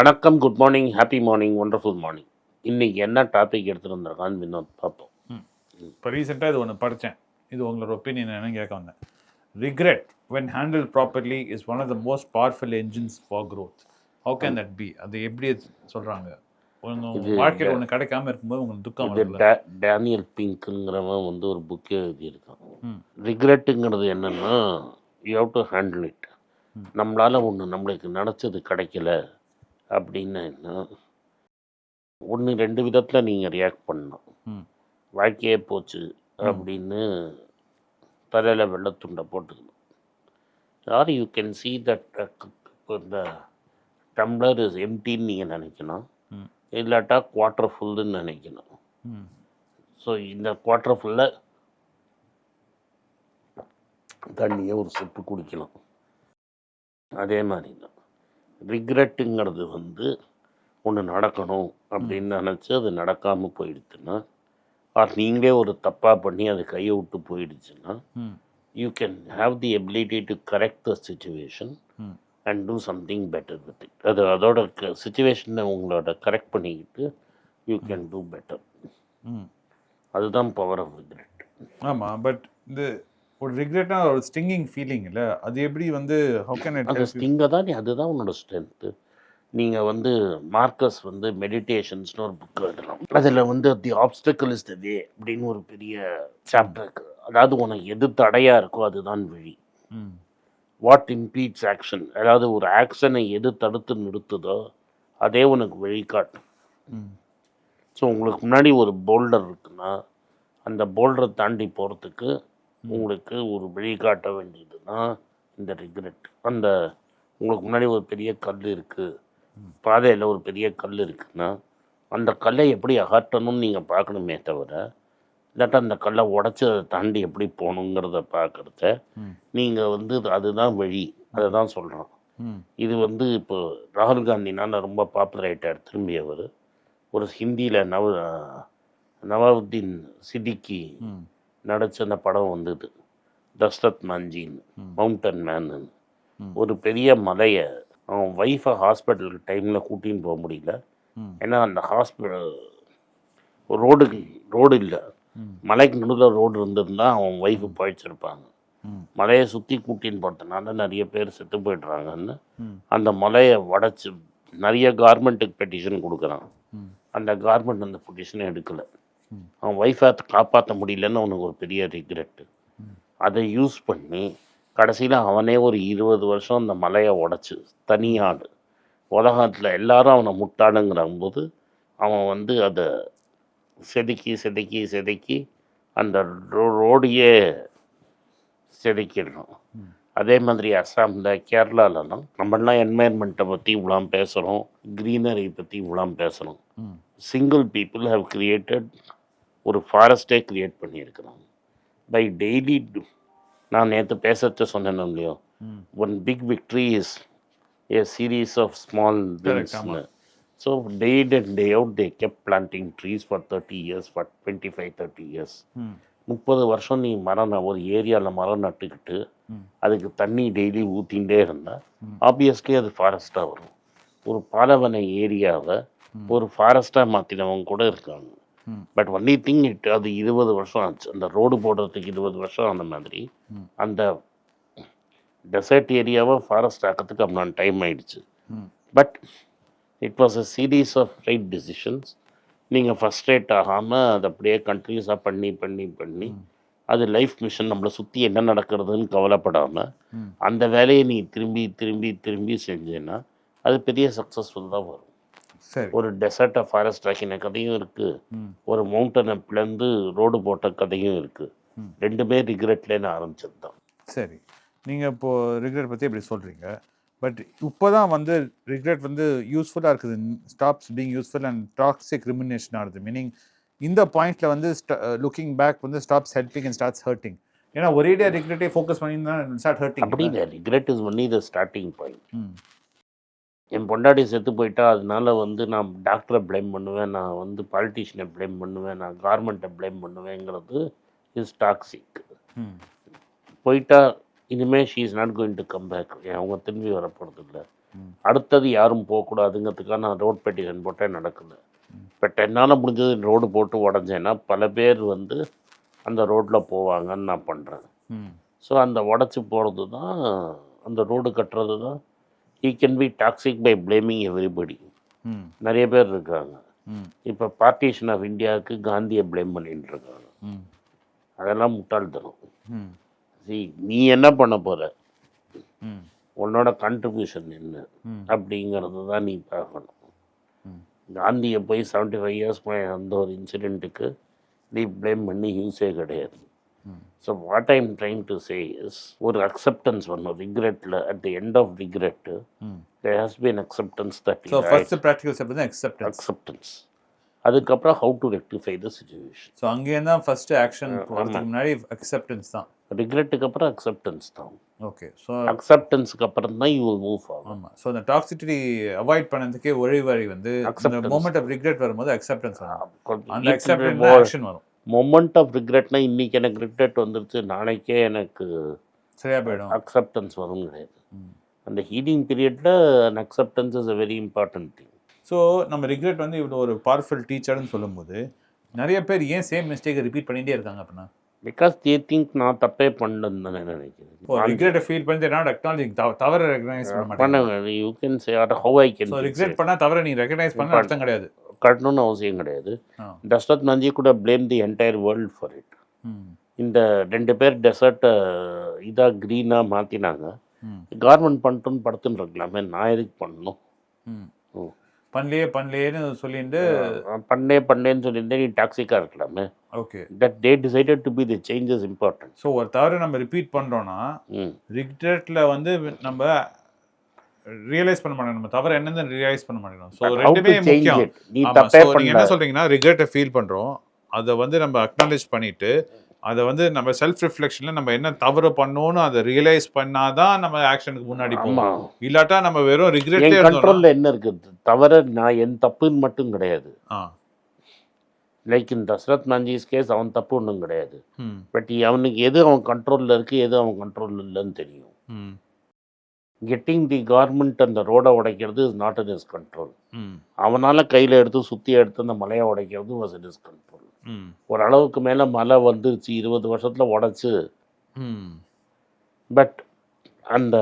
வணக்கம் good morning happy morning wonderful morning இன்னைக்கு என்ன டாபிக் எடுத்துட்டு வந்திருக்கான்னு வினோத் பார்ப்போம். இப்போ ரீசெண்டாக இது ஒன்று படித்தேன் இது உங்களோட ஒப்பீனியன் என்னன்னு கேட்க வந்தேன். Regret when handle properly is one of the most powerful engines for growth. How can that be அது எப்படி சொல்கிறாங்க வாழ்க்கையில் ஒன்று கிடைக்காம இருக்கும்போது உங்களுக்கு துக்கம் டேனியல் பிங்க்குங்கிறவன் வந்து ஒரு புக்கே எழுதியிருக்கான். ரிக்ரெட்டுங்கிறது என்னன்னா you have to handle it. நம்மளால ஒன்று நம்மளுக்கு நினச்சது கிடைக்கல. அப்படின்னா என்ன? ஒன்று ரெண்டு விதத்தில் நீங்கள் ரியாக்ட் பண்ணலாம் ம். வாழ்க்கையே போச்சு அப்படின்னு தலையில் வெள்ளத்துண்டை போட்டுக்கணும். Are you can see that இந்த டம்ளர் இஸ் எம்டின்னு நீங்கள் நினைக்கணும். இல்லாட்டா குவார்ட்டர் ஃபுல்லுன்னு நினைக்கணும். ஸோ இந்த குவார்ட்டர் ஃபுல்லாக தண்ணியை ஒரு சிப்பு குடிக்கலாம் அதே மாதிரி தான். ரிக்ரெட்டுங்கிறது வந்து ஒன்று நடக்கணும் அப்படின்னு நினச்சி அது நடக்காமல் போயிடுச்சுன்னா ஆர் நீங்களே ஒரு தப்பாக பண்ணி அது கையை விட்டு போயிடுச்சுன்னா you can have the ability to correct the situation and do something better with it அது அதோட சுச்சுவேஷனை உங்களோட கரெக்ட் பண்ணிக்கிட்டு யூ கேன் டூ பெட்டர் அதுதான் பவர் ஆஃப் ரிக்ரெட் ஆமாம் பட் இது ஒரு ரிக்ரெட்னா ஒரு ஸ்டிங்கிங் ஃபீலிங் இல்லை? அது எப்படி வந்து அந்த help you? ஸ்டிங்கை தான் நீ அதுதான் உன்னோட ஸ்ட்ரென்த்து நீங்கள் வந்து மார்க்கஸ் வந்து மெடிடேஷன்ஸ்னு ஒரு புக் எழுதலாம். அதில் வந்து தி ஆப்ஸ்டக்கிள் இஸ் த வே அப்படின்னு ஒரு பெரிய சாப்டர் இருக்கு. அதாவது உனக்கு எது தடையாக இருக்கோ அதுதான் வழி. ம். வாட் இம்பீட்ஸ் ஆக்ஷன் அதாவது ஒரு ஆக்ஷனை எது தடுத்து நிறுத்துதோ அதே உனக்கு வழிகாட்டும். ம். ஸோ உங்களுக்கு முன்னாடி ஒரு போல்டர் இருக்குன்னா அந்த போல்டரை தாண்டி போகிறதுக்கு உங்களுக்கு ஒரு வழிகாட்ட வேண்டியதுன்னா இந்த ரிக்ரெட் அந்த உங்களுக்கு முன்னாடி ஒரு பெரிய கல் இருக்குது பாதையில் ஒரு பெரிய கல் இருக்குன்னா அந்த கல்லை எப்படி அகற்றணும்னு நீங்கள் பார்க்கணுமே தவிர இல்லாட்டா அந்த கல்லை உடச்சி அதை தாண்டி எப்படி போகணுங்கிறத பார்க்குறத நீங்கள் வந்து அதுதான் வழி. அதை தான் சொல்கிறோம் இது வந்து இப்போ ராகுல் காந்தினால ரொம்ப பாப்புலர் ஆகிட்டார் திரும்பி அவர் ஒரு ஹிந்தியில் நவ நவாவுத்தீன் சித்திக்கி நடிச்ச அந்த படம் வந்தது. தஸ்ரத் மஞ்சின்னு. Mountain man. ஒரு பெரிய மலையை அவன் ஒய்ஃபை ஹாஸ்பிட்டலுக்கு டைமில் கூட்டின்னு போக முடியல. ஏன்னா அந்த ஹாஸ்பிட்டல் ரோடு ரோடு இல்லை. மலைக்கு நடுவில் ரோடு இருந்திருந்தா அவன் ஒய்ஃபு பழிச்சிருப்பாங்க. மலையை சுற்றி கூட்டின்னு போகிறதுனால நிறைய பேர் செத்து போயிடுறாங்கன்னு அந்த மலையை உடச்சி நிறைய கார்மெண்ட்டுக்கு பெட்டிஷன் கொடுக்குறான். அந்த கார்மெண்ட் அந்த பெட்டிஷனை எடுக்கலை. அவன் ஒய்ஃபை காப்பாற்ற முடியலன்னு அவனுக்கு ஒரு பெரிய ரிக்ரெட்டு. அதை யூஸ் பண்ணி கடைசியில் அவனே ஒரு இருபது வருஷம் அந்த மலையை உடச்சி தனியாடு உலகத்தில் எல்லாரும் அவனை முட்டாளுங்கிற போது அவன் வந்து அதை செதுக்கி செதுக்கி செதுக்கி அந்த ரோ- ரோடையே செதுக்கிடுறான். அதே மாதிரி அஸ்ஸாமில் கேரளாலலாம் நம்மளாம் என்வாயன்மெண்ட்டை பற்றி இவ்வளோ பேசுகிறோம் க்ரீனரி பற்றி இவ்வளோ பேசுகிறோம் சிங்கிள் பீப்புள் ஹவ் கிரியேட்டட் ஒரு ஃபாரஸ்ட்டே கிரியேட் பண்ணியிருக்கிறாங்க பை டெய்லி நான் நேற்று பேசத்த சொன்னேன் இல்லையோ? One big victory is a series of small so day and day out they kept planting trees for thirty years for twenty five thirty years முப்பது வருஷம் நீ மரம் ஒரு ஏரியாவில் மரம் நட்டுக்கிட்டு அதுக்கு தண்ணி டெய்லி ஊற்றிகிட்டே இருந்தால். ஆப்வியஸ்லி அது ஃபாரஸ்ட்டாக வரும். ஒரு பாலவன ஏரியாவை. ஒரு ஃபாரஸ்ட்டாக மாற்றினவங்க கூட இருக்காங்க. பட் ஒன்லி திங் இட் அது இருபது வருஷம் ஆச்சு. அந்த ரோடு போடுறதுக்கு இருபது வருஷம் அந்த மாதிரி அந்த டெசர்ட் ஏரியாவை ஃபாரஸ்ட் ஆக்கிறதுக்கு அப்படின் டைம் ஆயிடுச்சு. But it was a series of right decisions நீங்கள் ஃபஸ்ட்ரேட் ஆகாமல் அதை அப்படியே கண்டினியூஸாக பண்ணி பண்ணி பண்ணி அது லைஃப் மிஷன் நம்மளை சுற்றி என்ன நடக்கிறதுன்னு கவலைப்படாமல் அந்த வேலையை நீ திரும்பி திரும்பி திரும்பி செஞ்சேன்னா அது பெரிய சக்ஸஸ்ஃபுல் தான் வரும். ஒரு டெசர்ட்டை ஃபாரஸ்ட் ஆக்கின கதையும் இருக்குது ஒரு மவுண்டனை பிளந்து ரோடு போட்ட கதையும் இருக்குது. ரெண்டுமே ரிக்ரெட்லேன்னு ஆரம்பிச்சது தான் சரி. நீங்கள் இப்போது ரிக்ரெட் பற்றி இப்படி சொல்கிறீங்க பட் இப்போ தான் வந்து ரிக்ரெட் வந்து யூஸ்ஃபுல்லாக இருக்குது. Stops being useful and toxic rumination ஆகுது மீனிங் இந்த பாயிண்ட்டில் வந்து லுக்கிங் பேக் வந்து stops helping and starts hurting ஏன்னா ஒரேடியாக ரிக்ரெட்டே ஃபோக்கஸ் பண்ணி தான் ஸ்டார்ட் அப்படி ஹர்ட்டிங் இல்லை regret is only the starting point என் பொண்டாட்டி செத்து போயிட்டா அதனால வந்து நான் டாக்டரை ப்ளேம் பண்ணுவேன். நான் வந்து பாலிட்டிஷியனை ப்ளேம் பண்ணுவேன். நான் கார்மெண்ட்டை ப்ளேம் பண்ணுவேங்கிறது இஸ் டாக்ஸிக் போயிட்டா இனிமேல் she is not going to come back அவங்க திரும்பி வரப்போகிறது இல்லை. அடுத்தது யாரும் போகக்கூடாதுங்கிறதுக்காக நான் ரோட் பெட்டிஷன் போட்டேன் நடக்கல. பட் என்னால் முடிஞ்சது ரோடு போட்டு உடஞ்சேன்னா பல பேர் வந்து அந்த ரோட்டில் போவாங்கன்னு நான் பண்ணுறேன் ஸோ அந்த உடச்சி போகிறது தான் அந்த ரோடு கட்டுறது தான் he can be toxic by blaming everybody நிறைய பேர் இருக்காங்க. இப்போ பார்ட்டிஷன் ஆஃப் இந்தியாவுக்கு காந்தியை ப்ளேம் பண்ணிட்டு இருக்காங்க ம் அதெல்லாம் முட்டாள்தனம். ம் See, நீ என்ன பண்ண போற? ம் உன்னோட கான்ட்ரிபியூஷன் என்ன? அப்படிங்கிறது தான் நீ பார்க்கணும். காந்தியை போய் செவன்ட்டி ஃபைவ் இயர்ஸ் அந்த ஒரு இன்சிடெண்ட்டுக்கு நீ ப்ளேம் பண்ணி யூஸே கிடையாது. So what I'm trying to say is ஒரு அக்செப்டன்ஸ் வரணும். ரிக்ரெட்டில் at the end of regret there has been acceptance that so first practical step தான் அக்செப்டன்ஸ் அக்செப்டன்ஸ் அதுக்கப்புறம் how to rectify the situation so அங்கேயும் தான் first action போகிறதுக்கு முன்னாடி acceptance தான். ரிக்ரெட்டுக்கு அப்புறம் அக்செப்டன்ஸ் தான். ஓகே ஸோ அக்செப்டன்ஸுக்கு அப்புறம் தான் யூ மூவ் ஆகும் ஆமாம் ஸோ அந்த டாக்ஸிட்டி அவாய்ட் பண்ணதுக்கே ஒரே வழி வந்து அந்த. மோமெண்ட் ஆஃப் ரிக்ரெட் வரும்போது அக்செப்டன்ஸ் வரும் அந்த அக்செப்டன்ஸ் ஆக்ஷன் வரும். மொமெண்ட் ஆஃப் ரிக்ரெட்னா இன்னைக்கு எனக்கு ரிக்ரெட் வந்துருச்சு. நாளைக்கே எனக்கு சரியா போயிடும். அக்செப்டன்ஸ் வரும் கிடையாது. அந்த healing period an acceptance is a very important thing so நம்ம ரிக்ரெட் வந்து இவ்வளோ ஒரு பவர்ஃபுல் டீச்சர்னு சொல்லும்போது நிறைய பேர் ஏன் சேம் மிஸ்டேக்கை ரிப்பீட் பண்ணிட்டே இருக்காங்க அப்படின்னா? பிகாஸ் தே திங்க் நான் தப்பே பண்ணலன்னு தான் நான் நினைக்கிறேன் ரிக்ரெட்டை ஃபீல் பண்ணி நாட் அக்னாலஜிங் தவற ரெகனைஸ் பண்ண பண்ணுங்க you can say at how I can regret பண்ணா தவற நீ ரெகனைஸ் பண்ண அர்த்தம் கிடையாது. கட்டணும்னு அவசியம் கிடையாது. தசரத் நஞ்சி கூட blame the entire world for it இந்த ரெண்டு பேர் டெசர்ட்டை இதாக க்ரீனாக மாற்றினாங்க ம். கவர்மெண்ட் பண்ணிட்டுன்னு படுத்துன்னு இருக்கலாமே. நான் எதுக்கு பண்ணணும். பண்ணலையே பண்ணலையேன்னு சொல்லிட்டு பண்ணே பண்ணேன்னு சொல்லியிருந்தேன் நீ டாக்ஸிக்காக இருக்கலாமே. Okay. That they decided to be the changes important so ஒரு தவறு நம்ம ரிப்பீட் பண்ணுறோன்னா ம். ரிக்ரெட்ல வந்து நம்ம ரியலைஸ் பண்ண மாட்டோம் நம்ம தவறு என்னன்னு ரியலைஸ் பண்ண மாட்டோம் ஸோ ரெண்டுமே முக்கியம். it? நீ ஆமா, தப்பே so நீங்க பண்ணல. என்ன சொல்றீங்கன்னா ரிக்ரெட்டை ஃபீல் பண்றோம். அதை வந்து நம்ம அக்னாலேஜ் பண்ணிட்டு அதை வந்து நம்ம செல்ஃப் ரிஃப்ளெக்ஷன்ல நம்ம என்ன தவறு பண்ணோம்னு அதை ரியலைஸ் பண்ணாதான் நம்ம ஆக்ஷனுக்கு முன்னாடி போவோம். இல்லாட்டா நம்ம வெறும் ரிக்ரெட்டே கண்ட்ரோல்ல என்ன இருக்குது தவிர நான் என் தப்புன்னு மட்டும் கிடையாது. Like in Dasharath Manjhi's case அவன் தப்பு ஒன்றும் கிடையாது. பட் அவனுக்கு எது அவன் கண்ட்ரோலில் இருக்குது எது அவன் கண்ட்ரோல் இல்லைன்னு தெரியும். கெட்டிங் தி கவர்மெண்ட் அந்த ரோடை உடைக்கிறது is not in is control ம். அவனால் கையில் எடுத்து சுற்றி எடுத்து அந்த மலையை உடைக்கிறது வாஸ் இன் இஸ் கண்ட்ரோல் அளவுக்கு மேலே மலை வந்துருச்சு இருபது வருஷத்தில் உடச்சி. பட் அந்த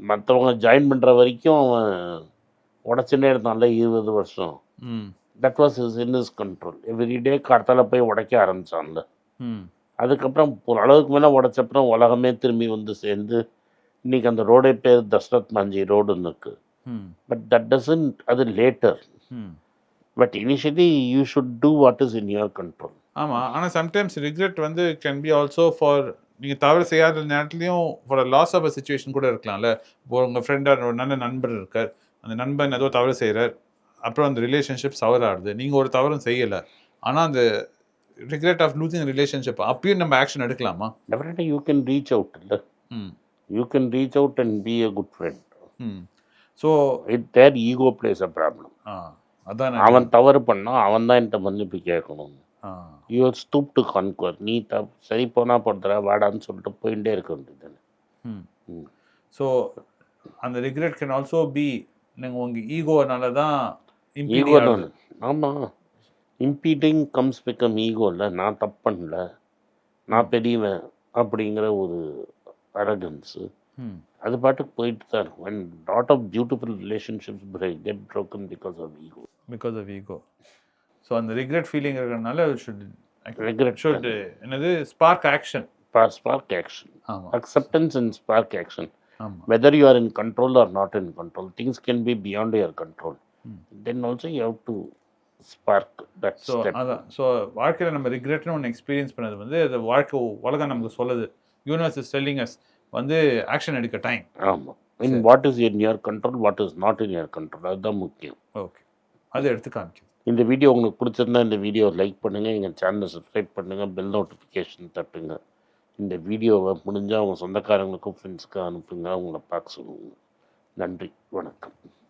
மற்றவங்க ஜாயின் பண்ணுற வரைக்கும் அவன் உடச்சுனே இருந்தான்ல இருபது வருஷம். ம். That was is in is control everyday கார்த்தால போய் உடைக்க ஆரம்பிச்சான்ல. ம். அதுக்கப்புறம் ஒரு அளவுக்கு மேலே உடைச்சப்புறம் உலகமே திரும்பி வந்து சேர்ந்து இன்னைக்கு அந்த ரோடே பேர் தசரத் மஞ்சி ரோடுன்னு இருக்கு. ம். பட் தட் டசன் அது later but initially you should do what is in your control ஆமாம் ஆனால் சம்டைம்ஸ் ரிக்ரெட் வந்து கேன் பி ஆல்சோ ஃபார் நீங்கள் தவறு செய்யாத நேரத்துலையும் for loss of a situation கூட இருக்கலாம்ல. இப்போ உங்கள் ஃப்ரெண்டாக ஒரு நல்ல நண்பர் இருக்கார். அந்த நண்பன் ஏதோ தவறு செய்கிறார் அப்புறம் அந்த ரிலேஷன்ஷிப் சவர் ஆகுது நீங்கள் ஒரு தவறும் செய்யலை. ஆனால் அந்த ரிக்ரெட் ஆஃப் லூசிங் ரிலேஷன்ஷிப் அப்பயும் நம்ம ஆக்ஷன் எடுக்கலாமா? டெஃபினட்டாக யூ கேன் ரீச் அவுட் இல்லை. ம். You can reach out and be a good friend ம் so it there ego plays a problem அதான் அவன் தவறு பண்ணா அவன் தான் என்கிட்ட மன்னிப்பு கேட்கணும். யூஆர் ஸ்டூப் டு கான்குவர் நீ த சரி போனா போடுற வாடான்னு சொல்லிட்டு போயிட்டே இருக்க வேண்டியது ம். ஸோ அந்த ரிக்ரெட் கேன் ஆல்சோ பி நீங்கள் உங்கள் ஈகோனால தான் ஈகோ தான். ஆமாம் இம்பீட்டிங் கம்ஸ் பிகம் ஈகோ இல்லை. நான் தப்பு பண்ணல. நான் பெரியவன் அப்படிங்கிற ஒரு அரகன்ஸு ம் அது பாட்டுக்கு போயிட்டு தான் இருக்கும். And lot of beautiful relationships get broken because of ego because of ego so அந்த ரிக்ரெட் ஃபீலிங் இருக்கிறதுனால ஷுட் Regret ஷுட் என்னது? Spark action spark action spark action. ஆமாம் whether you are in control or not in control things can be beyond your control. Hmm. then also you have to spark that so அதான். So வாழ்க்கையில் நம்ம ரிக்ரெட்னு ஒன்று experience பண்ணது வந்து அது வாழ்க்கை உலகம் நமக்கு சொல்லுது. யூனிவர்ஸ் இஸ் டெல்லிங் அஸ் வந்து ஆக்ஷன் எடுக்க டைம் ஆமாம் in what is in your control what is not in your control அதுதான் முக்கியம். ஓகே அது எடுத்து காமிக்குது இந்த வீடியோ உங்களுக்கு பிடிச்சிருந்தா இந்த வீடியோ லைக் பண்ணுங்கள் எங்கள் சேனலை சப்ஸ்கிரைப் பண்ணுங்கள் பெல் நோட்டிஃபிகேஷன் தட்டுங்க. இந்த வீடியோவை முடிஞ்சால் உங்கள் சொந்தக்காரங்களுக்கும் ஃப்ரெண்ட்ஸ்க்கு அனுப்புங்க அவங்கள பார்க்க சொல்லுங்க நன்றி வணக்கம்.